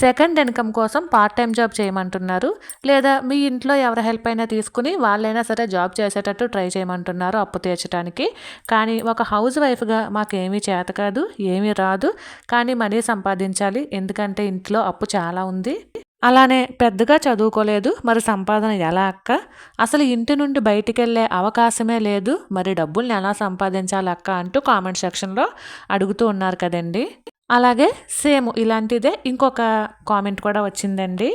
Second income కోసం part time job చేయమంటున్నారు. లేదా మీ ఇంట్లో ఎవరి హెల్ప్ అయినా తీసుకుని వాళ్ళైనా సరే జాబ్ చేసేటట్టు ట్రై చేయమంటున్నారు అప్పు తీర్చడానికి కానీ ఒక హౌస్ వైఫ్గా మాకేమీ చేత కాదు ఏమీ రాదు. కానీ మనీ సంపాదించాలి. ఎందుకంటే ఇంట్లో అప్పు చాలా ఉంది. అలానే పెద్దగా చదువుకోలేదు. మరి సంపాదన ఎలా అక్క? అసలు ఇంటి నుండి బయటికి వెళ్ళే అవకాశమే లేదు. మరి డబ్బుల్ని ఎలా సంపాదించాలి అక్క అంటూ కామెంట్ సెక్షన్లో అడుగుతూ ఉన్నారు కదండి. అలాగే సేమ్ ఇలాంటిదే ఇంకొక కామెంట్ కూడా వచ్చిందండి.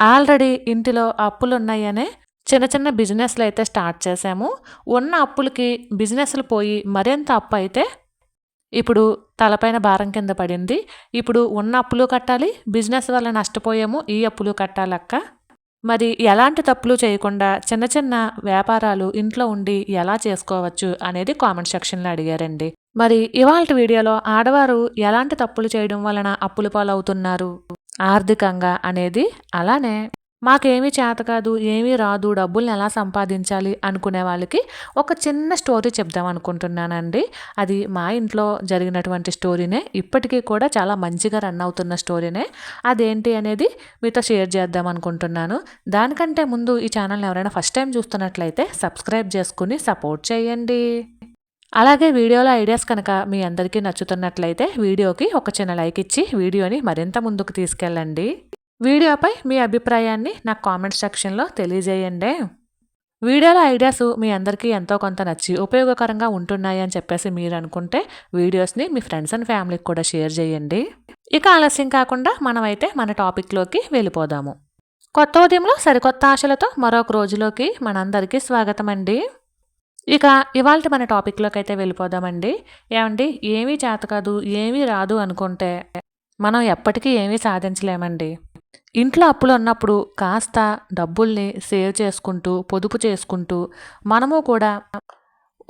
ఆల్రెడీ ఇంటిలో అప్పులు ఉన్నాయనే చిన్న చిన్న బిజినెస్లు అయితే స్టార్ట్ చేశాము. ఉన్న అప్పులకి బిజినెస్లు పోయి మరింత అప్పు అయితే ఇప్పుడు తలపైన భారం కింద పడింది. ఇప్పుడు ఉన్న అప్పులు కట్టాలి బిజినెస్ వల్ల నష్టపోయాము ఈ అప్పులు కట్టాలక్క. మరి ఎలాంటి తప్పులు చేయకుండా చిన్న చిన్న వ్యాపారాలు ఇంట్లో ఉండి ఎలా చేసుకోవచ్చు అనేది కామెంట్ సెక్షన్లో అడిగారండి. మరి ఇవాళ వీడియోలో ఆడవారు ఎలాంటి తప్పులు చేయడం వలన అప్పులు పాలవుతున్నారు? ఆర్థికంగా అనేది అలానే మాకేమీ చేత కాదు ఏమీ రాదు డబ్బుల్ని ఎలా సంపాదించాలి అనుకునే వాళ్ళకి ఒక చిన్న స్టోరీ చెప్దాం అనుకుంటున్నానండి. అది మా ఇంట్లో జరిగినటువంటి స్టోరీనే ఇప్పటికీ కూడా చాలా మంచిగా రన్ అవుతున్న స్టోరీనే. అదేంటి అనేది మీతో షేర్ చేద్దాం అనుకుంటున్నాను. దానికంటే ముందు ఈ ఛానల్ని ఎవరైనా ఫస్ట్ టైం చూస్తున్నట్లయితే సబ్స్క్రైబ్ చేసుకుని సపోర్ట్ చేయండి. అలాగే వీడియోలో ఐడియాస్ కనుక మీ అందరికీ నచ్చుతున్నట్లయితే వీడియోకి ఒక చిన్న లైక్ ఇచ్చి వీడియోని మరింత ముందుకు తీసుకెళ్ళండి. వీడియోపై మీ అభిప్రాయాన్ని నాకు కామెంట్ సెక్షన్లో తెలియజేయండి. వీడియోలో ఐడియాస్ మీ అందరికీ ఎంతో కొంత నచ్చి ఉపయోగకరంగా ఉంటున్నాయి అని చెప్పేసి మీరు అనుకుంటే వీడియోస్ని మీ ఫ్రెండ్స్ అండ్ ఫ్యామిలీకి కూడా షేర్ చేయండి. ఇక ఆలస్యం కాకుండా మనమైతే మన టాపిక్లోకి వెళ్ళిపోదాము. కొత్త ఉదయంలో సరికొత్త ఆశలతో మరొక రోజులోకి మనందరికీ స్వాగతం అండి ఇక ఇవాళ మన టాపిక్లోకి అయితే వెళ్ళిపోదామండి. ఏమండి? ఏమీ చేత కాదు ఏమీ రాదు అనుకుంటే మనం ఎప్పటికీ ఏమీ సాధించలేమండి. ఇంట్లో అప్పులు ఉన్నప్పుడు కాస్త డబ్బుల్ని సేవ్ చేసుకుంటూ పొదుపు చేసుకుంటూ మనము కూడా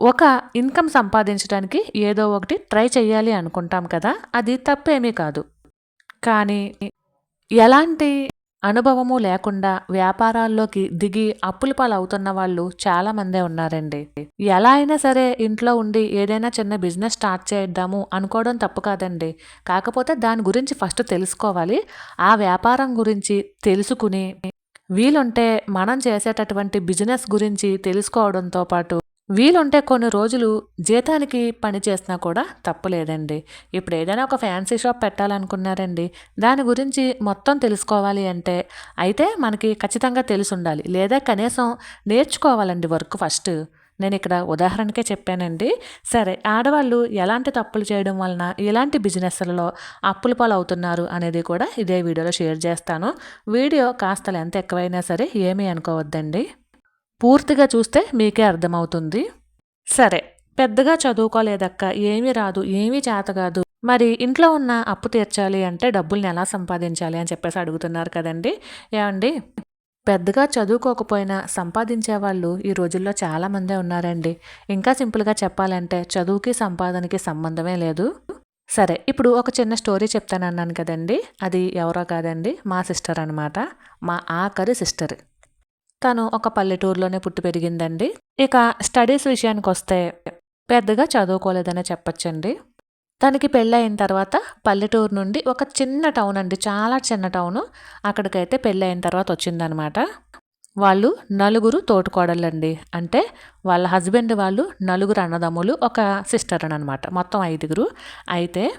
ఒక ఇన్కమ్ సంపాదించడానికి ఏదో ఒకటి ట్రై చేయాలి అనుకుంటాం కదా. అది తప్పేమీ కాదు. కానీ ఎలాంటి అనుభవము లేకుండా వ్యాపారాల్లోకి దిగి అప్పుల పాలవుతున్న వాళ్ళు వాళ్ళు చాలామందే ఉన్నారండి. ఎలా అయినా సరే ఇంట్లో ఉండి ఏదైనా చిన్న బిజినెస్ స్టార్ట్ చేద్దాము అనుకోవడం తప్పు కాదండి. కాకపోతే దాని గురించి ఫస్ట్ తెలుసుకోవాలి. ఆ వ్యాపారం గురించి తెలుసుకుని వీలుంటే మనం చేసేటటువంటి బిజినెస్ గురించి తెలుసుకోవడంతో పాటు వీలుంటే కొన్ని రోజులు జీతానికి పని చేసినా కూడా తప్పులేదండి. ఇప్పుడు ఏదైనా ఒక ఫ్యాన్సీ షాప్ పెట్టాలనుకున్నారండి. దాని గురించి మొత్తం తెలుసుకోవాలి అంటే అయితే మనకి ఖచ్చితంగా తెలిసి ఉండాలి లేదా కనీసం నేర్చుకోవాలండి వర్క్ ఫస్ట్. నేను ఇక్కడ ఉదాహరణకే చెప్పానండి. సరే ఆడవాళ్ళు ఎలాంటి తప్పులు చేయడం వలన ఎలాంటి బిజినెస్లలో అప్పుల పాలు అవుతున్నారు అనేది కూడా ఇదే వీడియోలో షేర్ చేస్తాను. వీడియో కాస్త ఎంత ఎక్కువైనా సరే ఏమీ అనుకోవద్దండి. పూర్తిగా చూస్తే మీకే అర్థమవుతుంది. సరే పెద్దగా చదువుకోలేదక్క ఏమీ రాదు ఏమీ చేత కాదు. మరి ఇంట్లో ఉన్న అప్పు తీర్చాలి అంటే డబ్బుల్ని ఎలా సంపాదించాలి అని చెప్పేసి అడుగుతున్నారు కదండి. ఏమండి? పెద్దగా చదువుకోకపోయినా సంపాదించే వాళ్ళు ఈ రోజుల్లో చాలామందే ఉన్నారండి. ఇంకా సింపుల్గా చెప్పాలంటే చదువుకి సంపాదనకి సంబంధమే లేదు. సరే ఇప్పుడు ఒక చిన్న స్టోరీ చెప్తానన్నాను కదండి. అది ఎవరో కాదండి మా సిస్టర్ అనమాట మా ఆఖరి సిస్టర్. తను ఒక పల్లెటూరులోనే పుట్టి పెరిగిందండి. ఇక స్టడీస్ విషయానికి వస్తే పెద్దగా చదువుకోలేదనే చెప్పచ్చండి. తనకి పెళ్ళయిన తర్వాత పల్లెటూరు నుండి ఒక చిన్న టౌన్ అండి. చాలా చిన్న టౌను. అక్కడికైతే పెళ్ళయిన తర్వాత వచ్చిందనమాట. వాళ్ళు నలుగురు తోటికోడళ్ళండి. అంటే వాళ్ళ హస్బెండ్ వాళ్ళు నలుగురు అన్నదమ్ములు ఒక సిస్టర్ అని అనమాట మొత్తం ఐదుగురు. అయితే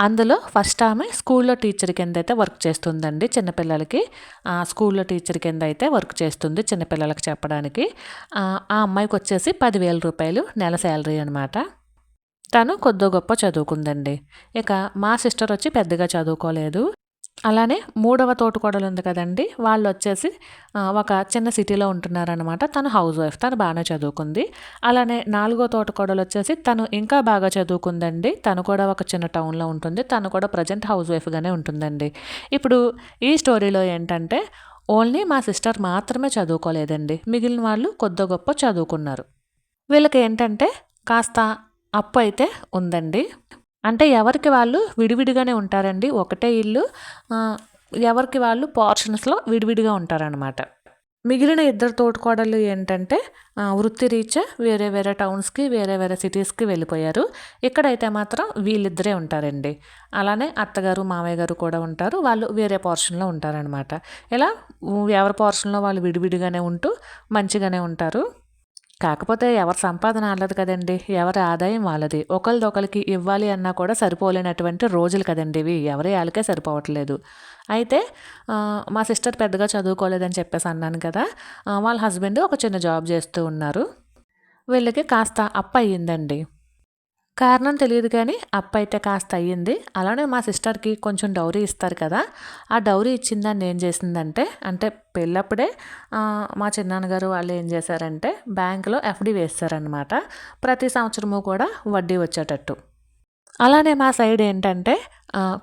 అందులో ఫస్ట్ ఆమె స్కూల్లో టీచర్ కింద అయితే వర్క్ చేస్తుందండి చిన్నపిల్లలకి. స్కూల్లో టీచర్ కింద అయితే వర్క్ చేస్తుంది చిన్నపిల్లలకి చెప్పడానికి. ఆ అమ్మాయికి వచ్చేసి పదివేల రూపాయలు నెల శాలరీ అనమాట తను కొద్దో గొప్ప చదువుకుందండి. ఇక మా సిస్టర్ వచ్చి పెద్దగా చదువుకోలేదు. అలానే మూడవ తోటకోడలు ఉంది కదండి. వాళ్ళు వచ్చేసి ఒక చిన్న సిటీలో ఉంటున్నారనమాట తను హౌస్ వైఫ్ తను బాగానే చదువుకుంది. అలానే నాలుగో తోటకోడలు వచ్చేసి తను ఇంకా బాగా చదువుకుందండి. తను కూడా ఒక చిన్న టౌన్లో ఉంటుంది. తను కూడా ప్రజెంట్ హౌస్ వైఫ్గానే ఉంటుందండి. ఇప్పుడు ఈ స్టోరీలో ఏంటంటే ఓన్లీ మా సిస్టర్ మాత్రమే చదువుకోలేదండి. మిగిలిన వాళ్ళు కొద్ది గొప్ప చదువుకున్నారు. వీళ్ళకి ఏంటంటే కాస్త అప్పు అయితే ఉందండి. అంటే ఎవరికి వాళ్ళు విడివిడిగానే ఉంటారండి. ఒకటే ఇల్లు. ఎవరికి వాళ్ళు పోర్షన్స్లో విడివిడిగా ఉంటారనమాట మిగిలిన ఇద్దరు తోటికోడళ్ళు ఏంటంటే వృత్తి వృత్తిరీత్యా వేరే వేరే టౌన్స్కి వేరే వేరే సిటీస్కి వెళ్ళిపోయారు. ఇక్కడైతే మాత్రం వీళ్ళిద్దరే ఉంటారండి. అలానే అత్తగారు మామయ్య గారు కూడా ఉంటారు. వాళ్ళు వేరే పోర్షన్లో ఉంటారనమాట ఇలా ఎవరి పోర్షన్లో వాళ్ళు విడివిడిగానే ఉంటూ మంచిగానే ఉంటారు. కాకపోతే ఎవరి సంపాదన వాళ్ళది కదండి ఎవరి ఆదాయం వాళ్ళది. ఒకరిదొకరికి ఇవ్వాలి అన్నా కూడా సరిపోలేనటువంటి రోజులు కదండి ఇవి. ఎవరి వాళ్ళకే సరిపోవట్లేదు. అయితే మా సిస్టర్ పెద్దగా చదువుకోలేదని చెప్పేసి అన్నాను కదా వాళ్ళ హస్బెండ్ ఒక చిన్న జాబ్ చేస్తూ ఉన్నారు. వీళ్ళకి కాస్త అప్ అయ్యిందండి కారణం తెలియదు కానీ అప్పు అయితే కాస్త అయ్యింది. అలానే మా సిస్టర్కి కొంచెం డౌరీ ఇస్తారు కదా. ఆ డౌరీ ఇచ్చిందాన్ని ఏం చేసిందంటే అంటే పెళ్ళప్పుడే మా చిన్నాన్నగారు వాళ్ళు ఏం చేశారంటే బ్యాంకులో ఎఫ్డి వేస్తారనమాట ప్రతి సంవత్సరము కూడా వడ్డీ వచ్చేటట్టు. అలానే మా సైడ్ ఏంటంటే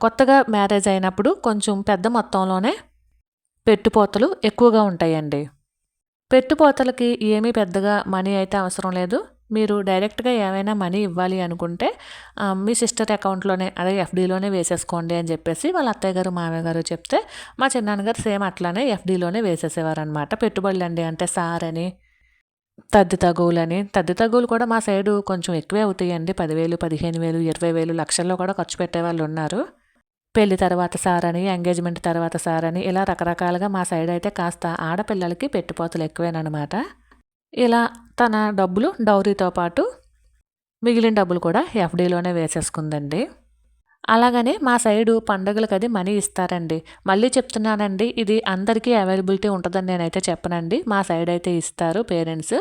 కొత్తగా మ్యారేజ్ అయినప్పుడు కొంచెం పెద్ద మొత్తంలోనే పెట్టుపోతలు ఎక్కువగా ఉంటాయండి. పెట్టుపోతలకి ఏమీ పెద్దగా మనీ అయితే అవసరం లేదు. మీరు డైరెక్ట్గా ఏమైనా మనీ ఇవ్వాలి అనుకుంటే మీ సిస్టర్ అకౌంట్లోనే అదే ఎఫ్డీలోనే వేసేసుకోండి అని చెప్పేసి వాళ్ళ అత్తయ్య గారు మామయ్య గారు చెప్తే మా చిన్నాన్నగారు సేమ్ అట్లానే ఎఫ్డీలోనే వేసేసేవారు అనమాట పెట్టుబడులు అండి అంటే సార్ అని తద్ది తగువులని తద్ది తగువులు కూడా మా సైడు కొంచెం ఎక్కువే అవుతాయండి. పదివేలు పదిహేను వేలు ఇరవై వేలు లక్షల్లో కూడా ఖర్చు పెట్టే వాళ్ళు ఉన్నారు. పెళ్ళి తర్వాత సార్ అని ఎంగేజ్మెంట్ తర్వాత సార్ అని ఇలా రకరకాలుగా మా సైడ్ అయితే కాస్త ఆడపిల్లలకి పెట్టిపోతలు ఎక్కువేనమాట ఇలా తన డబ్బులు డౌరీతో పాటు మిగిలిన డబ్బులు కూడా ఎఫ్డీలోనే వేసేసుకుందండి. అలాగనే మా సైడు పండగలకు అది మనీ ఇస్తారండి. మళ్ళీ చెప్తున్నానండి ఇది అందరికీ అవైలబిలిటీ ఉంటుందని నేనైతే చెప్పనండి. మా సైడ్ అయితే ఇస్తారు పేరెంట్స్.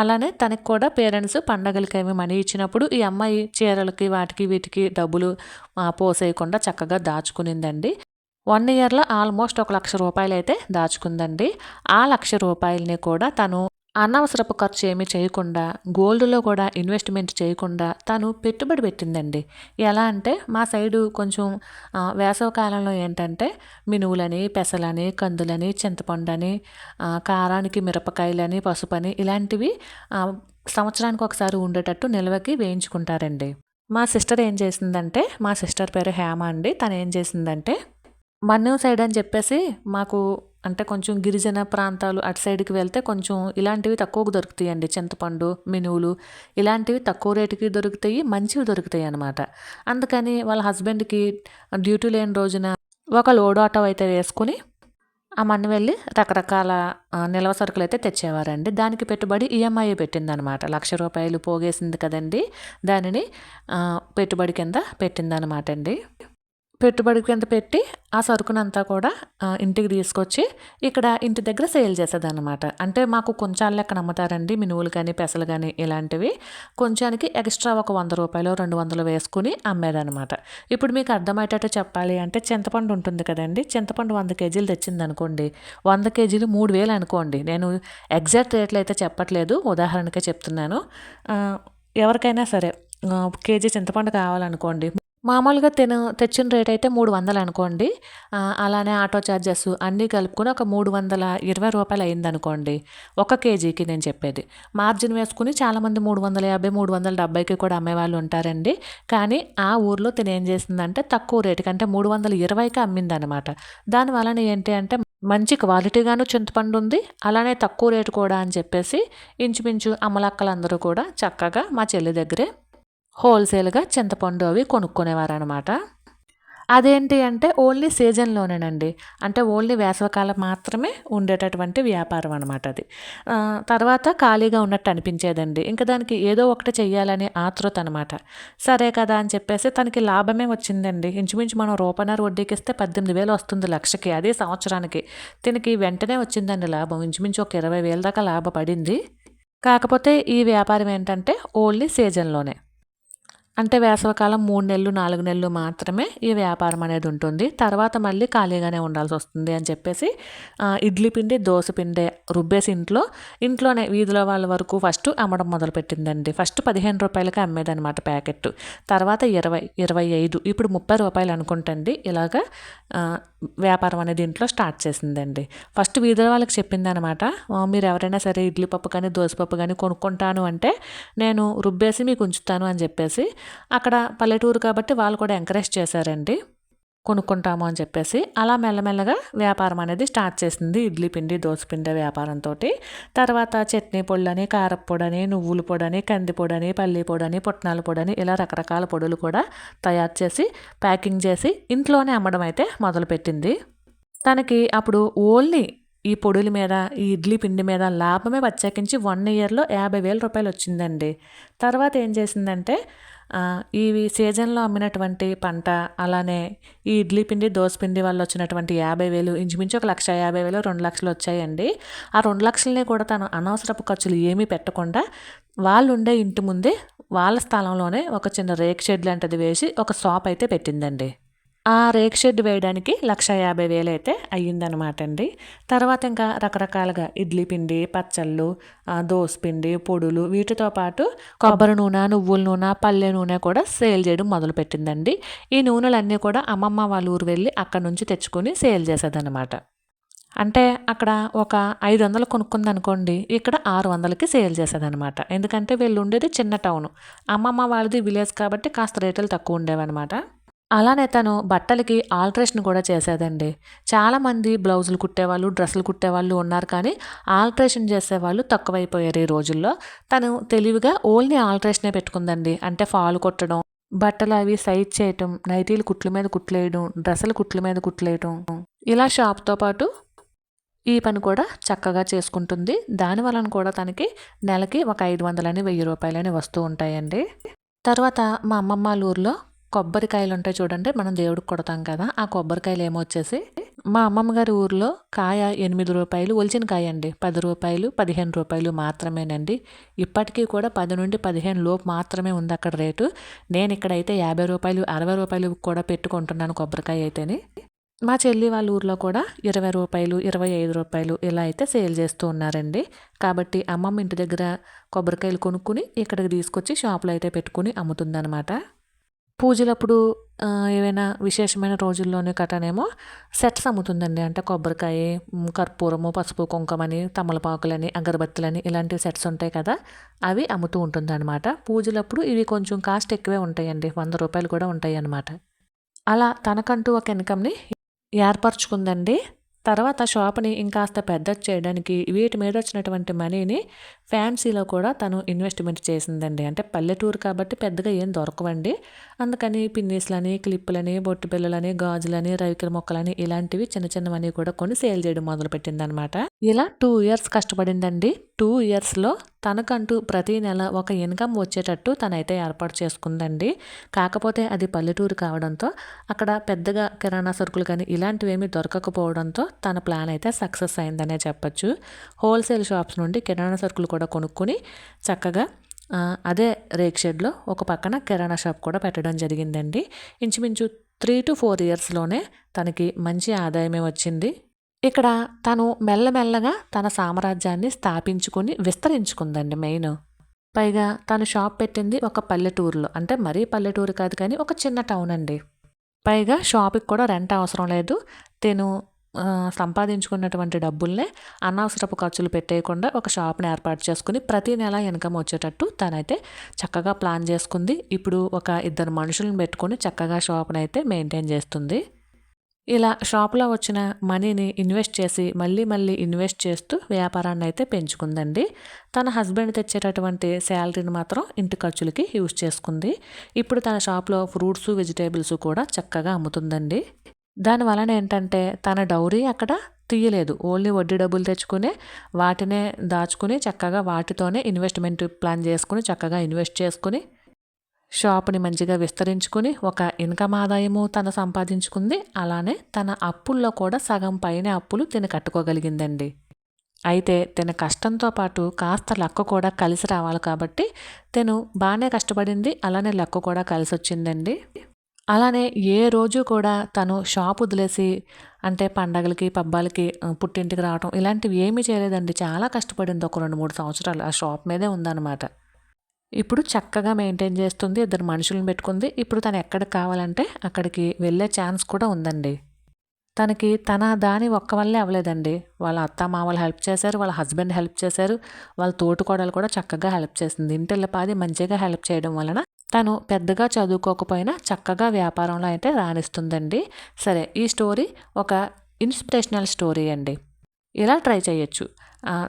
అలానే తనకి కూడా పేరెంట్స్ పండగలకి ఏమి మనీ ఇచ్చినప్పుడు ఈ అమ్మాయి చీరలకి వాటికి వీటికి డబ్బులు పోసేయకుండా చక్కగా దాచుకునిందండి. వన్ ఇయర్లో ఆల్మోస్ట్ ఒక లక్ష రూపాయలు అయితే దాచుకుందండి. ఆ లక్ష రూపాయలని కూడా తను అనవసరపు ఖర్చు ఏమీ చేయకుండా గోల్డ్లో కూడా ఇన్వెస్ట్మెంట్ చేయకుండా తను పెట్టుబడి పెట్టిందండి. ఎలా అంటే మా సైడు కొంచెం వేసవకాలంలో ఏంటంటే మినువులని పెసలని కందులని చింతపండని కారానికి మిరపకాయలని పసుపని ఇలాంటివి సంవత్సరానికి ఒకసారి ఉండేటట్టు నిల్వకి వేయించుకుంటారండి. మా సిస్టర్ ఏం చేసిందంటే మా సిస్టర్ పేరు హేమ అండి. తను ఏం చేసిందంటే మన్యం సైడ్ అని చెప్పేసి మాకు అంటే కొంచెం గిరిజన ప్రాంతాలు అటు సైడ్కి వెళ్తే కొంచెం ఇలాంటివి తక్కువకు దొరుకుతాయండి. చింతపండు మినువులు ఇలాంటివి తక్కువ రేటుకి దొరుకుతాయి మంచివి దొరుకుతాయి అనమాట అందుకని వాళ్ళ హస్బెండ్కి డ్యూటీ లేని రోజున ఒక లోడ్ ఆటో అయితే వేసుకుని ఆ మన్ను వెళ్ళి రకరకాల నిల్వ సరుకులు అయితే తెచ్చేవారండి. దానికి పెట్టుబడి ఈఎంఐ పెట్టిందనమాట లక్ష రూపాయలు పోగేసింది కదండి. దానిని పెట్టుబడి కింద పెట్టిందనమాట అండి పెట్టుబడి కింద పెట్టి ఆ సరుకునంతా కూడా ఇంటికి తీసుకొచ్చి ఇక్కడ ఇంటి దగ్గర సేల్ చేసేదన్నమాట. అంటే మాకు కొంచెం లెక్కన అమ్ముతారండి? మినువులు కానీ పెసలు కానీ ఇలాంటివి. కొంచానికి ఎక్స్ట్రా ఒక వంద రూపాయలు రెండు వందలు వేసుకుని అమ్మేదన్నమాట. ఇప్పుడు మీకు అర్థమయ్యేటట్టు చెప్పాలి అంటే చింతపండు ఉంటుంది కదండి? చింతపండు వంద కేజీలు తెచ్చింది అనుకోండి వంద కేజీలు మూడు వేలు అనుకోండి. నేను ఎగ్జాక్ట్ రేట్లు అయితే చెప్పట్లేదు. ఉదాహరణకే చెప్తున్నాను. ఎవరికైనా సరే కేజీ చింతపండు కావాలనుకోండి. మామూలుగా తిను తెచ్చిన రేట్ అయితే మూడు వందలు అనుకోండి. అలానే ఆటో ఛార్జెస్ అన్నీ కలుపుకొని ఒక మూడు వందల ఇరవై రూపాయలు అయింది అనుకోండి. ఒక కేజీకి నేను చెప్పేది. మార్జిన్ వేసుకుని చాలామంది మూడు వందల యాభై మూడు వందల డెబ్బైకి కూడా అమ్మేవాళ్ళు ఉంటారండి. కానీ ఆ ఊర్లో తిను ఏం చేసిందంటే తక్కువ రేటుకి అంటే మూడు వందల ఇరవైకి అమ్మిందనమాట. దానివలన ఏంటి అంటే మంచి క్వాలిటీగాను చింతపండు ఉంది. అలానే తక్కువ రేటు కూడా అని చెప్పేసి ఇంచుమించు అమ్మలక్కలందరూ కూడా చక్కగా మా చెల్లి దగ్గరే హోల్సేల్గా చింతపండు అవి కొనుక్కునేవారనమాట అదేంటి అంటే ఓన్లీ సీజన్లోనేనండి. అంటే ఓన్లీ వేసవికాలం మాత్రమే ఉండేటటువంటి వ్యాపారం అనమాట అది. తర్వాత ఖాళీగా ఉన్నట్టు అనిపించేదండి. ఇంకా దానికి ఏదో ఒకటి చెయ్యాలని ఆతృత అనమాట సరే కదా అని చెప్పేసి తనకి లాభమే వచ్చిందండి. ఇంచుమించు మనం రూపాయన్నర వడ్డీకి ఇస్తే పద్దెనిమిది వేలు వస్తుంది లక్షకి అదే సంవత్సరానికి. దీనికి వెంటనే వచ్చిందండి లాభం. ఇంచుమించు ఒక ఇరవై వేల దాకా లాభపడింది. కాకపోతే ఈ వ్యాపారం ఏంటంటే ఓన్లీ సీజన్లోనే. అంటే వేసవికాలం మూడు నెలలు నాలుగు నెలలు మాత్రమే ఈ వ్యాపారం అనేది ఉంటుంది. తర్వాత మళ్ళీ ఖాళీగానే ఉండాల్సి వస్తుంది అని చెప్పేసి ఇడ్లీ పిండి దోశ పిండి రుబ్బేసి ఇంట్లో ఇంట్లోనే వీధిలో వాళ్ళ వరకు ఫస్ట్ అమ్మడం మొదలుపెట్టిందండి. ఫస్ట్ పదిహేను రూపాయలకి అమ్మేదన్నమాట ప్యాకెట్ తర్వాత ఇరవై ఇరవై ఐదు ఇప్పుడు ముప్పై రూపాయలు అనుకుంటండి. ఇలాగా వ్యాపారం అనేది ఇంట్లో స్టార్ట్ చేసిందండి. ఫస్ట్ వీధిలో వాళ్ళకి చెప్పింది అనమాట మీరు ఎవరైనా సరే ఇడ్లీ పప్పు కానీ దోసపప్పు కానీ కొనుక్కుంటాను అంటే నేను రుబ్బేసి మీకు ఉంచుతాను అని చెప్పేసి. అక్కడ పల్లెటూరు కాబట్టి వాళ్ళు కూడా ఎంకరేజ్ చేశారండి. కొనుక్కుంటాము అని చెప్పేసి అలా మెల్లమెల్లగా వ్యాపారం అనేది స్టార్ట్ చేసింది. ఇడ్లీ పిండి పిండి వ్యాపారంతో తర్వాత చట్నీ పొడులని కారప్పొడని నువ్వుల పొడని కంది పొడని పల్లి పొడని పుట్నాల పొడని ఇలా రకరకాల పొడులు కూడా తయారు చేసి ప్యాకింగ్ చేసి ఇంట్లోనే అమ్మడం అయితే మొదలుపెట్టింది. తనకి అప్పుడు ఓన్లీ ఈ పొడుల మీద ఈ ఇడ్లీ పిండి మీద లాభమే ప్రత్యేకించి వన్ ఇయర్లో యాభై వేల రూపాయలు వచ్చిందండి. తర్వాత ఏం చేసిందంటే ఇవి సీజన్లో అమ్మినటువంటి పంట అలానే ఈ ఇడ్లీ పిండి పిండి వల్ల వచ్చినటువంటి యాభై వేలు ఇంచుమించు ఒక లక్ష యాభై వేలు రెండు లక్షలు వచ్చాయండి. ఆ రెండు లక్షలని కూడా తను అనవసరపు ఖర్చులు ఏమీ పెట్టకుండా వాళ్ళు ఉండే ఇంటి ముందే వాళ్ళ స్థలంలోనే ఒక చిన్న రేక్ షెడ్ లాంటిది వేసి ఒక షాప్ అయితే పెట్టిందండి. ఆ రేక్ షెడ్ వేయడానికి లక్ష యాభై వేలు అయితే అయ్యిందనమాట అండి తర్వాత ఇంకా రకరకాలుగా ఇడ్లీ పిండి పచ్చళ్ళు పిండి పొడులు వీటితో పాటు కొబ్బరి నూనె నువ్వుల నూనె పల్లె నూనె కూడా సేల్ చేయడం మొదలుపెట్టిందండి. ఈ నూనెలన్నీ కూడా అమ్మమ్మ వాళ్ళ ఊరు వెళ్ళి అక్కడ నుంచి తెచ్చుకొని సేల్ చేసేదన్నమాట. అంటే అక్కడ ఒక ఐదు వందలు కొనుక్కుందనుకోండి ఇక్కడ ఆరు వందలకి సేల్ చేసేదనమాట ఎందుకంటే వీళ్ళు ఉండేది చిన్న టౌన్. అమ్మమ్మ వాళ్ళది విలేజ్ కాబట్టి కాస్త రేట్లు తక్కువ ఉండేవన్నమాట. అలానే తను బట్టలకి ఆల్ట్రేషన్ కూడా చేసేదండి. చాలామంది బ్లౌజులు కుట్టేవాళ్ళు డ్రెస్సులు కుట్టేవాళ్ళు ఉన్నారు కానీ ఆల్ట్రేషన్ చేసేవాళ్ళు తక్కువైపోయారు ఈ రోజుల్లో. తను తెలివిగా ఓన్లీ ఆల్ట్రేషనే పెట్టుకుందండి. అంటే ఫాల్ కొట్టడం బట్టలు అవి సైజ్ చేయటం నైటీలు కుట్ల మీద కుట్లేయడం డ్రెస్సులు కుట్ల మీద కుట్లేయటం ఇలా షాప్తో పాటు ఈ పని కూడా చక్కగా చేసుకుంటుంది. దాని వలన కూడా తనకి నెలకి ఒక ఐదు వందలని వెయ్యి రూపాయలని వస్తూ ఉంటాయండి. తర్వాత మా అమ్మమ్మ ఊర్లో కొబ్బరికాయలు ఉంటాయి చూడండి మనం దేవుడికి కొడతాం కదా ఆ కొబ్బరికాయలు ఏమొచ్చేసి మా అమ్మమ్మ గారి ఊర్లో కాయ ఎనిమిది రూపాయలు ఒలిచిన కాయ అండి పది రూపాయలు పదిహేను రూపాయలు మాత్రమేనండి. ఇప్పటికీ కూడా పది నుండి పదిహేను లోపు మాత్రమే ఉంది అక్కడ రేటు. నేను ఇక్కడైతే యాభై రూపాయలు అరవై రూపాయలు కూడా పెట్టుకుంటున్నాను కొబ్బరికాయ అయితేనే. మా చెల్లి వాళ్ళ ఊర్లో కూడా ఇరవై రూపాయలు ఇరవై ఐదు రూపాయలు ఇలా అయితే సేల్ చేస్తూ ఉన్నారండి. కాబట్టి అమ్మమ్మ ఇంటి దగ్గర కొబ్బరికాయలు కొనుక్కుని ఇక్కడికి తీసుకొచ్చి షాపులో అయితే పెట్టుకుని అమ్ముతుందనమాట పూజలప్పుడు ఏవైనా విశేషమైన రోజుల్లోనే కటనేమో సెట్స్ అమ్ముతుందండి. అంటే కొబ్బరికాయ కర్పూరము పసుపు కుంకుమని తమలపాకులని అగరబత్తులని ఇలాంటి సెట్స్ ఉంటాయి కదా అవి అమ్ముతూ ఉంటుందన్నమాట. పూజలప్పుడు ఇవి కొంచెం కాస్ట్ ఎక్కువే ఉంటాయండి. వంద రూపాయలు కూడా ఉంటాయి అన్నమాట అలా తనకంటూ ఒక ఇన్కమ్ని ఏర్పరచుకుందండి. తర్వాత షాప్ని ఇంకాస్త పెద్ద చేయడానికి వీటి మీద వచ్చినటువంటి మనీని ఫ్యాన్సీలో కూడా తను ఇన్వెస్ట్మెంట్ చేసిందండి. అంటే పల్లెటూరు కాబట్టి పెద్దగా ఏం దొరకవండి. అందుకని పిన్నీస్లని క్లిప్పులని బొట్టు పిల్లలని గాజులని రవికల మొక్కలని ఇలాంటివి చిన్న చిన్నవన్నీ కూడా కొన్ని సేల్ చేయడం మొదలుపెట్టిందనమాట ఇలా టూ ఇయర్స్ కష్టపడిందండి. టూ ఇయర్స్లో తనకంటూ ప్రతి నెల ఒక ఇన్కమ్ వచ్చేటట్టు తనైతే ఏర్పాటు చేసుకుందండి. కాకపోతే అది పల్లెటూరు కావడంతో అక్కడ పెద్దగా కిరాణా సరుకులు కానీ ఇలాంటివేమీ దొరకకపోవడంతో తన ప్లాన్ అయితే సక్సెస్ అయిందనే చెప్పచ్చు. హోల్సేల్ షాప్స్ నుండి కిరాణా సరుకులు కూడా కొనుక్కొని చక్కగా అదే రేక్ షెడ్లో ఒక పక్కన కిరాణా షాప్ కూడా పెట్టడం జరిగిందండి. ఇంచుమించు త్రీ టు ఫోర్ ఇయర్స్లోనే తనకి మంచి ఆదాయమే వచ్చింది. ఇక్కడ తను మెల్లమెల్లగా తన సామ్రాజ్యాన్ని స్థాపించుకుని విస్తరించుకుందండి మెయిన్. పైగా తను షాప్ పెట్టింది ఒక పల్లెటూరులో అంటే మరీ పల్లెటూరు కాదు కానీ ఒక చిన్న టౌన్ అండి. పైగా షాప్కి కూడా రెంట్ అవసరం లేదు. తను సంపాదించుకున్నటువంటి డబ్బుల్నే అనవసరపు ఖర్చులు పెట్టేయకుండా ఒక షాప్ని ఏర్పాటు చేసుకుని ప్రతి నెల ఇన్కమ్ వచ్చేటట్టు తనైతే చక్కగా ప్లాన్ చేసుకుంది. ఇప్పుడు ఒక ఇద్దరు మనుషులను పెట్టుకొని చక్కగా షాప్ని అయితే మెయింటైన్ చేస్తుంది. ఇలా షాప్లో వచ్చిన మనీని ఇన్వెస్ట్ చేసి మళ్ళీ మళ్ళీ ఇన్వెస్ట్ చేస్తూ వ్యాపారాన్ని అయితే పెంచుకుందండి. తన హస్బెండ్ తెచ్చేటటువంటి శాలరీని మాత్రం ఇంటి ఖర్చులకి యూజ్ చేసుకుంది. ఇప్పుడు తన షాప్లో ఫ్రూట్స్ వెజిటేబుల్స్ కూడా చక్కగా అమ్ముతుందండి. దానివలన ఏంటంటే తన డౌరీ అక్కడ తీయలేదు. ఓన్లీ వడ్డీ డబ్బులు తెచ్చుకునే వాటినే దాచుకుని చక్కగా వాటితోనే ఇన్వెస్ట్మెంట్ ప్లాన్ చేసుకుని చక్కగా ఇన్వెస్ట్ చేసుకుని షాప్ని మంచిగా విస్తరించుకుని ఒక ఇన్కమ్ ఆదాయము తను సంపాదించుకుంది. అలానే తన అప్పుల్లో కూడా సగం పైన అప్పులు తిని కట్టుకోగలిగిందండి. అయితే తన కష్టంతో పాటు కాస్త లక్క కూడా కలిసి రావాలి కాబట్టి తను బాగానే కష్టపడింది. అలానే లక్క కూడా కలిసి వచ్చిందండి అలానే ఏ రోజు కూడా తను షాప్ వదిలేసి అంటే పండగలకి పబ్బాలకి పుట్టింటికి రావటం ఇలాంటివి ఏమీ చేయలేదండి. చాలా కష్టపడింది ఒక రెండు మూడు సంవత్సరాలు. ఆ షాప్ మీదే ఉందన్నమాట. ఇప్పుడు చక్కగా మెయింటైన్ చేస్తుంది. ఇద్దరు మనుషులను పెట్టుకుంది. ఇప్పుడు తను ఎక్కడికి కావాలంటే అక్కడికి వెళ్ళే ఛాన్స్ కూడా ఉందండి. తనకి తన దాని ఒక్క వల్లే అవ్వలేదండి. వాళ్ళ అత్త మామలు హెల్ప్ చేశారు. వాళ్ళ హస్బెండ్ హెల్ప్ చేశారు. వాళ్ళ తోటికోడలు కూడా చక్కగా హెల్ప్ చేసింది. ఇంటిల్లపాది మంచిగా హెల్ప్ చేయడం వలన తను పెద్దగా చదువుకోకపోయినా చక్కగా వ్యాపారంలో అయితే రాణిస్తుందండి. సరే ఈ స్టోరీ ఒక ఇన్స్పిరేషనల్ స్టోరీ అండి. ఇలా ట్రై చేయొచ్చు.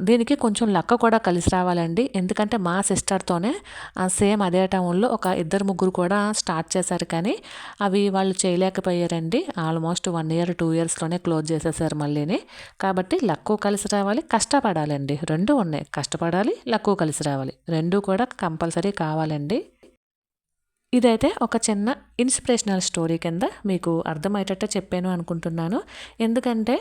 దీనికి కొంచెం లక్క కూడా కలిసి రావాలండి. ఎందుకంటే మా సిస్టర్తోనే సేమ్ అదే టౌన్లో ఒక ఇద్దరు ముగ్గురు కూడా స్టార్ట్ చేశారు కానీ అవి వాళ్ళు చేయలేకపోయారండి. ఆల్మోస్ట్ వన్ ఇయర్ టూ ఇయర్స్లోనే క్లోజ్ చేసేసారు మళ్ళీని. కాబట్టి లక్కు కలిసి రావాలి కష్టపడాలండి. రెండు ఉన్నాయి. కష్టపడాలి లక్కు కలిసి రావాలి. రెండు కూడా కంపల్సరీ కావాలండి. ఇదైతే ఒక చిన్న ఇన్స్పిరేషనల్ స్టోరీ కింద మీకు అర్థమయ్యేటట్టే చెప్పాను అనుకుంటున్నాను. ఎందుకంటే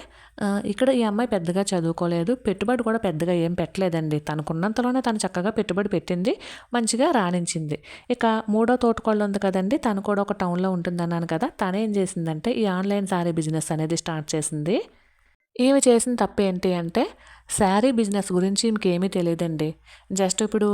ఇక్కడ ఈ అమ్మాయి పెద్దగా చదువుకోలేదు. పెట్టుబడి కూడా పెద్దగా ఏం పెట్టలేదండి. తనకున్నంతలోనే తను చక్కగా పెట్టుబడి పెట్టింది. మంచిగా రాణించింది. ఇక మూడో తోటకోళ్ళు ఉంది కదండి. తను కూడా ఒక టౌన్లో ఉంటుందన్నాను కదా. తను ఏం చేసిందంటే ఈ ఆన్లైన్ సారీ బిజినెస్ అనేది స్టార్ట్ చేసింది. ఈమె చేసిన తప్పు ఏంటి అంటే శారీ బిజినెస్ గురించి ఇంకేమీ తెలియదండి. జస్ట్ ఇప్పుడు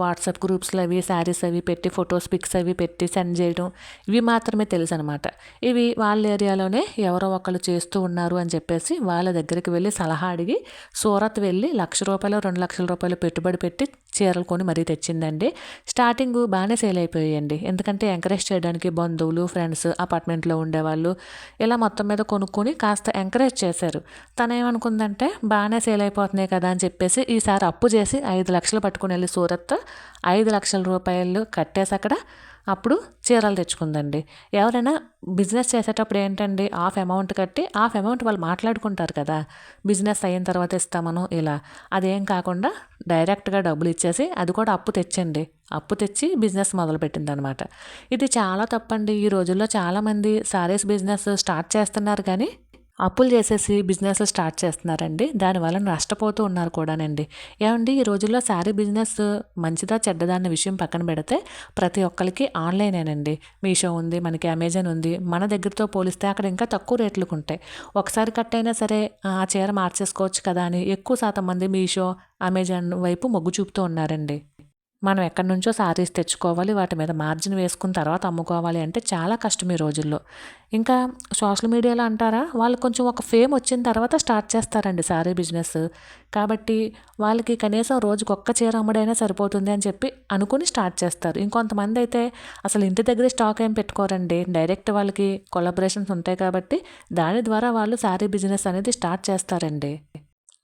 వాట్సాప్ గ్రూప్స్లో అవి శారీస్ అవి పెట్టి ఫొటోస్ పిక్స్ అవి పెట్టి సెండ్ చేయడం ఇవి మాత్రమే తెలుసు అనమాట ఇవి వాళ్ళ ఏరియాలోనే ఎవరో ఒకళ్ళు చేస్తూ ఉన్నారు అని చెప్పేసి వాళ్ళ దగ్గరికి వెళ్ళి సలహా అడిగి సూరత్ వెళ్ళి లక్ష రూపాయలు రెండు లక్షల రూపాయలు పెట్టుబడి పెట్టి చీరలు కొని మరీ తెచ్చిందండి. స్టార్టింగ్ బాగానే సేల్ అయిపోయాయండి. ఎందుకంటే ఎంకరేజ్ చేయడానికి బంధువులు ఫ్రెండ్స్ అపార్ట్మెంట్లో ఉండేవాళ్ళు ఇలా మొత్తం మీద కొనుక్కొని కాస్త ఎంకరేజ్ చేశారు. తను ఏమనుకుందంటే బాగానే సేల్ అయిపోతున్నాయి కదా అని చెప్పేసి ఈసారి అప్పు చేసి ఐదు లక్షలు పట్టుకుని వెళ్ళి సూరత్ ఐదు లక్షల రూపాయలు కట్టేసి అక్కడ అప్పుడు చీరలు తెచ్చుకుందండి. ఎవరైనా బిజినెస్ చేసేటప్పుడు ఏంటండి హాఫ్ అమౌంట్ కట్టి హాఫ్ అమౌంట్ వాళ్ళు మాట్లాడుకుంటారు కదా బిజినెస్ అయిన తర్వాత ఇస్తామను ఇలా. అదేం కాకుండా డైరెక్ట్గా డబ్బులు ఇచ్చేసి అది కూడా అప్పు తెచ్చండి. అప్పు తెచ్చి బిజినెస్ మొదలుపెట్టిందనమాట. ఇది చాలా తప్పండి. ఈ రోజుల్లో చాలామంది సారీస్ బిజినెస్ స్టార్ట్ చేస్తున్నారు కానీ అప్పులు చేసేసి బిజినెస్ స్టార్ట్ చేస్తున్నారండి. దానివల్ల నష్టపోతూ ఉన్నారు కూడానండి. ఏమండి ఈ రోజుల్లో శారీ బిజినెస్ మంచిదా చెడ్డదా అన్న విషయం పక్కన పెడితే ప్రతి ఒక్కరికి ఆన్లైనేనండి. మీషో ఉంది మనకి అమెజాన్ ఉంది. మన దగ్గరతో పోలిస్తే అక్కడ ఇంకా తక్కువ రేట్లకు ఉంటాయి ఒకసారి కట్ అయినా సరే ఆ చీర మార్చేసుకోవచ్చు కదా అని ఎక్కువ శాతం మంది మీషో అమెజాన్ వైపు మొగ్గు చూపుతూ ఉన్నారండి. మనం ఎక్కడి నుంచో సారీస్ తెచ్చుకోవాలి వాటి మీద మార్జిన్ వేసుకున్న తర్వాత అమ్ముకోవాలి అంటే చాలా కష్టం ఈ రోజుల్లో. ఇంకా సోషల్ మీడియాలో అంటారా? వాళ్ళు కొంచెం ఒక ఫేమ్ వచ్చిన తర్వాత స్టార్ట్ చేస్తారండి సారీ బిజినెస్ కాబట్టి వాళ్ళకి కనీసం రోజుకి ఒక్క చీర అమ్ముడైనా సరిపోతుంది అని చెప్పి అనుకుని స్టార్ట్ చేస్తారు. ఇంకొంతమంది అయితే అసలు ఇంటి దగ్గరే స్టాక్ ఏం పెట్టుకోరండి. డైరెక్ట్ వాళ్ళకి కొలాబరేషన్స్ ఉంటాయి కాబట్టి దాని ద్వారా వాళ్ళు సారీ బిజినెస్ అనేది స్టార్ట్ చేస్తారండి.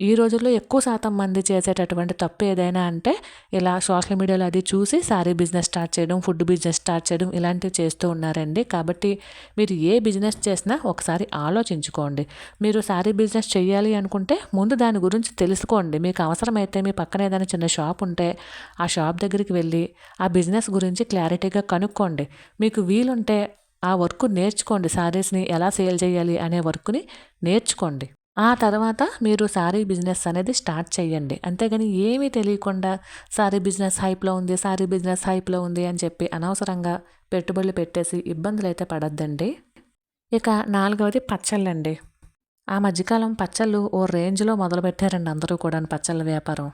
ఈ రోజుల్లో ఎక్కువ శాతం మంది చేసేటటువంటి తప్పు ఏదైనా అంటే ఇలా సోషల్ మీడియాలో అది చూసి శారీ బిజినెస్ స్టార్ట్ చేయడం ఫుడ్ బిజినెస్ స్టార్ట్ చేయడం ఇలాంటివి చేస్తూ ఉన్నారండి. కాబట్టి మీరు ఏ బిజినెస్ చేసినా ఒకసారి ఆలోచించుకోండి. మీరు శారీ బిజినెస్ చేయాలి అనుకుంటే ముందు దాని గురించి తెలుసుకోండి. మీకు అవసరమైతే మీ పక్కన ఏదైనా చిన్న షాప్ ఉంటే ఆ షాప్ దగ్గరికి వెళ్ళి ఆ బిజినెస్ గురించి క్లారిటీగా కనుక్కోండి. మీకు వీలుంటే ఆ వర్క్ నేర్చుకోండి. శారీస్ని ఎలా సేల్ చేయాలి అనే వర్క్ని నేర్చుకోండి. ఆ తర్వాత మీరు సారీ బిజినెస్ అనేది స్టార్ట్ చేయండి అంతేగాని ఏమీ తెలియకుండా సారీ బిజినెస్ హైప్లో ఉంది సారీ బిజినెస్ హైప్లో ఉంది అని చెప్పి అనవసరంగా పెట్టుబడులు పెట్టేసి ఇబ్బందులు అయితే పడద్దండి. ఇక నాలుగవది పచ్చళ్ళండి. ఆ మధ్యకాలం పచ్చళ్ళు ఓ రేంజ్లో మొదలుపెట్టారండి అందరూ కూడా పచ్చళ్ళ వ్యాపారం.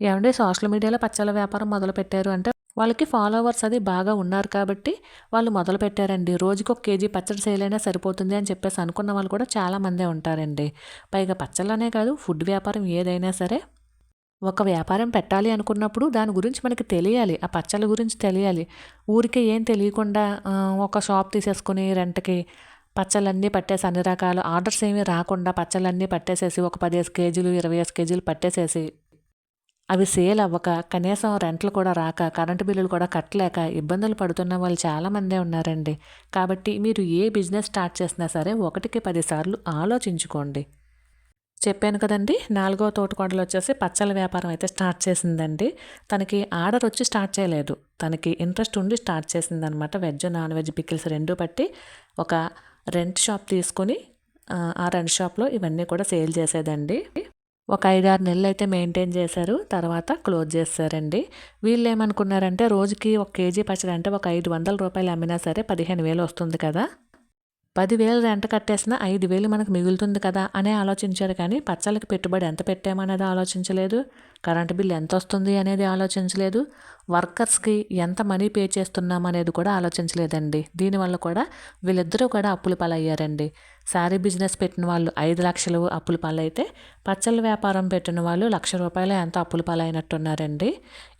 ఏమంటే సోషల్ మీడియాలో పచ్చళ్ళ వ్యాపారం మొదలుపెట్టారు అంటే వాళ్ళకి ఫాలోవర్స్ అది బాగా ఉన్నారు కాబట్టి వాళ్ళు మొదలు పెట్టారండి రోజుకి ఒక కేజీ పచ్చడి సేల్ అయినా సరిపోతుంది అని చెప్పేసి అనుకున్న వాళ్ళు కూడా చాలామందే ఉంటారండి. పైగా పచ్చళ్ళనే కాదు ఫుడ్ వ్యాపారం ఏదైనా సరే ఒక వ్యాపారం పెట్టాలి అనుకున్నప్పుడు దాని గురించి మనకి తెలియాలి. ఆ పచ్చళ్ళ గురించి తెలియాలి. ఊరికే ఏం తెలియకుండా ఒక షాప్ తీసేసుకుని రెంట్కి పచ్చళ్ళన్నీ పట్టేసి అన్ని రకాల ఆర్డర్స్ ఏమీ రాకుండా పచ్చళ్ళన్నీ పట్టేసేసి ఒక పదిహేను కేజీలు ఇరవై కేజీలు పట్టేసేసి అవి సేల్ అవ్వక కనీసం రెంట్లు కూడా రాక కరెంటు బిల్లులు కూడా కట్టలేక ఇబ్బందులు పడుతున్న వాళ్ళు చాలామందే ఉన్నారండి. కాబట్టి మీరు ఏ బిజినెస్ స్టార్ట్ చేసినా సరే ఒకటికి పదిసార్లు ఆలోచించుకోండి. చెప్పాను కదండి నాలుగో తోటకోడలు వచ్చేసి పచ్చళ్ళ వ్యాపారం అయితే స్టార్ట్ చేసిందండి. తనకి ఆర్డర్ వచ్చి స్టార్ట్ చేయలేదు. తనకి ఇంట్రెస్ట్ ఉండి స్టార్ట్ చేసిందనమాట. వెజ్ నాన్ వెజ్ పికిల్స్ రెండు పట్టి ఒక రెంట్ షాప్ తీసుకొని ఆ, ఆ రెంట్ షాప్లో ఇవన్నీ కూడా సేల్ చేసేదండి. ఒక ఐదారు నెలలు అయితే మెయింటైన్ చేశారు తర్వాత క్లోజ్ చేస్తారండి. వీళ్ళు ఏమనుకున్నారంటే రోజుకి ఒక కేజీ పచ్చడి అంటే ఒక ఐదు వందల రూపాయలు అమ్మినా సరే పదిహేను వేలు వస్తుంది కదా. పదివేలు రెంట్ కట్టేసినా ఐదు వేలు మనకు మిగులుతుంది కదా అనే ఆలోచించారు కానీ పచ్చళ్ళకి పెట్టుబడి ఎంత పెట్టామనేది ఆలోచించలేదు. కరెంటు బిల్ ఎంత వస్తుంది అనేది ఆలోచించలేదు. వర్కర్స్కి ఎంత మనీ పే చేస్తున్నాం అనేది కూడా ఆలోచించలేదండి. దీనివల్ల కూడా వీళ్ళిద్దరూ కూడా అప్పుల పాలయ్యారండి. శారీ బిజినెస్ పెట్టిన వాళ్ళు ఐదు లక్షలు అప్పుల పాలైతే పచ్చళ్ళ వ్యాపారం పెట్టిన వాళ్ళు లక్ష రూపాయలు ఎంత అప్పుల పాలైనట్టున్నారండి.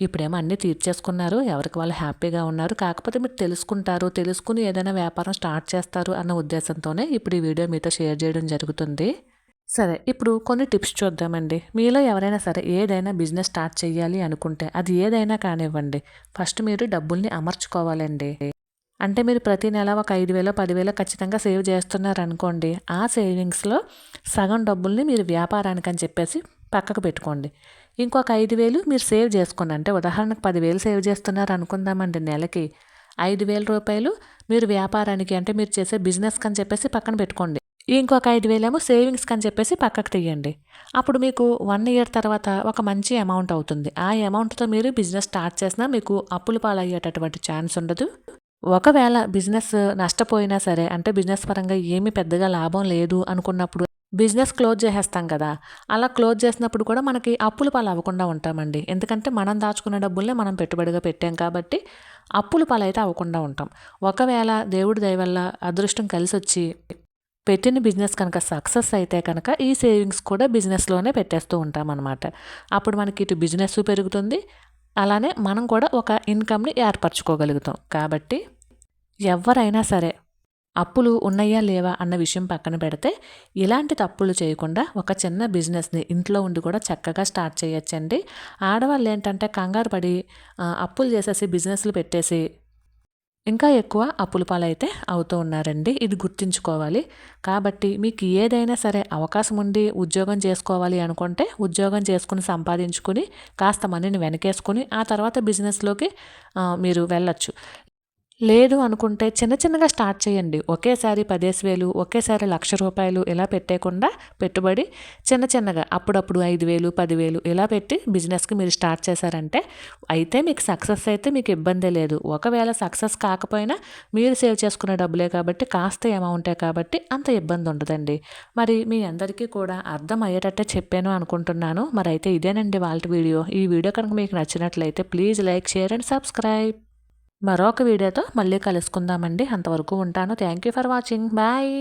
ఇప్పుడేమో అన్నీ తీర్చేసుకున్నారు ఎవరికి వాళ్ళు హ్యాపీగా ఉన్నారు. కాకపోతే మీరు తెలుసుకుంటారు తెలుసుకుని ఏదైనా వ్యాపారం స్టార్ట్ చేస్తారు అన్న ఉద్దేశంతోనే ఇప్పుడు ఈ వీడియో మీతో షేర్ చేయడం జరుగుతుంది. సరే ఇప్పుడు కొన్ని టిప్స్ చూద్దామండి. మీలో ఎవరైనా సరే ఏదైనా బిజినెస్ స్టార్ట్ చేయాలి అనుకుంటే అది ఏదైనా కానివ్వండి. ఫస్ట్ మీరు డబ్బుల్ని అమర్చుకోవాలండి. అంటే మీరు ప్రతి నెల ఒక ఐదు వేల పదివేలో ఖచ్చితంగా సేవ్ చేస్తున్నారు అనుకోండి ఆ సేవింగ్స్లో సగం డబ్బుల్ని మీరు వ్యాపారానికి అని చెప్పేసి పక్కకు పెట్టుకోండి. ఇంకొక ఐదు వేలు మీరు సేవ్ చేసుకోండి. అంటే ఉదాహరణకు పదివేలు సేవ్ చేస్తున్నారు అనుకుందామండి నెలకి. ఐదు వేల రూపాయలు మీరు వ్యాపారానికి అంటే మీరు చేసే బిజినెస్కి అని చెప్పేసి పక్కన పెట్టుకోండి. ఇంకొక ఐదు వేలేమో సేవింగ్స్కి అని చెప్పేసి పక్కకు తీయండి. అప్పుడు మీకు వన్ ఇయర్ తర్వాత ఒక మంచి అమౌంట్ అవుతుంది. ఆ అమౌంట్తో మీరు బిజినెస్ స్టార్ట్ చేసినా మీకు అప్పులు పాలయ్యేటటువంటి ఛాన్స్ ఉండదు. ఒకవేళ బిజినెస్ నష్టపోయినా సరే అంటే బిజినెస్ పరంగా ఏమీ పెద్దగా లాభం లేదు అనుకున్నప్పుడు బిజినెస్ క్లోజ్ చేసేస్తాం కదా. అలా క్లోజ్ చేసినప్పుడు కూడా మనకి అప్పులు పాలు అవ్వకుండా ఉంటామండి. ఎందుకంటే మనం దాచుకున్న డబ్బుల్నే మనం పెట్టుబడిగా పెట్టాం కాబట్టి అప్పులు పాలైతే అవ్వకుండా ఉంటాం. ఒకవేళ దేవుడి దయ వల్ల అదృష్టం కలిసి వచ్చి పెట్టిన బిజినెస్ కనుక సక్సెస్ అయితే కనుక ఈ సేవింగ్స్ కూడా బిజినెస్లోనే పెట్టేస్తూ ఉంటాం అప్పుడు మనకి ఇటు బిజినెస్ పెరుగుతుంది అలానే మనం కూడా ఒక ఇన్కమ్ని ఏర్పరచుకోగలుగుతాం. కాబట్టి ఎవరైనా సరే అప్పులు ఉన్నాయా లేవా అన్న విషయం పక్కన పెడితే ఇలాంటి తప్పులు చేయకుండా ఒక చిన్న బిజినెస్ని ఇంట్లో ఉండి కూడా చక్కగా స్టార్ట్ చేయొచ్చండి. ఆడవాళ్ళు ఏంటంటే కంగారు పడి అప్పులు చేసేసి బిజినెస్లు పెట్టేసి ఇంకా ఎక్కువ అప్పుల పాలైతే అవుతూ ఉన్నారండి. ఇది గుర్తుంచుకోవాలి. కాబట్టి మీకు ఏదైనా సరే అవకాశం ఉండి ఉద్యోగం చేసుకోవాలి అనుకుంటే ఉద్యోగం చేసుకుని సంపాదించుకుని కాస్త మనీని వెనకేసుకుని ఆ తర్వాత బిజినెస్లోకి మీరు వెళ్ళచ్చు. లేదు అనుకుంటే చిన్న చిన్నగా స్టార్ట్ చేయండి. ఒకేసారి పదేసి వేలు ఒకేసారి లక్ష రూపాయలు ఇలా పెట్టేయకుండా పెట్టుబడి చిన్న చిన్నగా అప్పుడప్పుడు ఐదు వేలు పదివేలు ఇలా పెట్టి బిజినెస్కి మీరు స్టార్ట్ చేశారంటే అయితే మీకు సక్సెస్ అయితే మీకు ఇబ్బందే లేదు. ఒకవేళ సక్సెస్ కాకపోయినా మీరు సేవ్ చేసుకునే డబ్బులే కాబట్టి కాస్త అమౌంటే కాబట్టి అంత ఇబ్బంది ఉండదండి. మరి మీ అందరికీ కూడా అర్థం అయ్యేటట్టే చెప్పాను అనుకుంటున్నాను. మరి అయితే ఇదేనండి వాళ్ళ వీడియో. ఈ వీడియో కనుక మీకు నచ్చినట్లయితే please like share and subscribe. మరొక వీడియోతో మళ్ళీ కలుసుకుందామండి. అంతవరకు ఉంటాను. Thank you for watching bye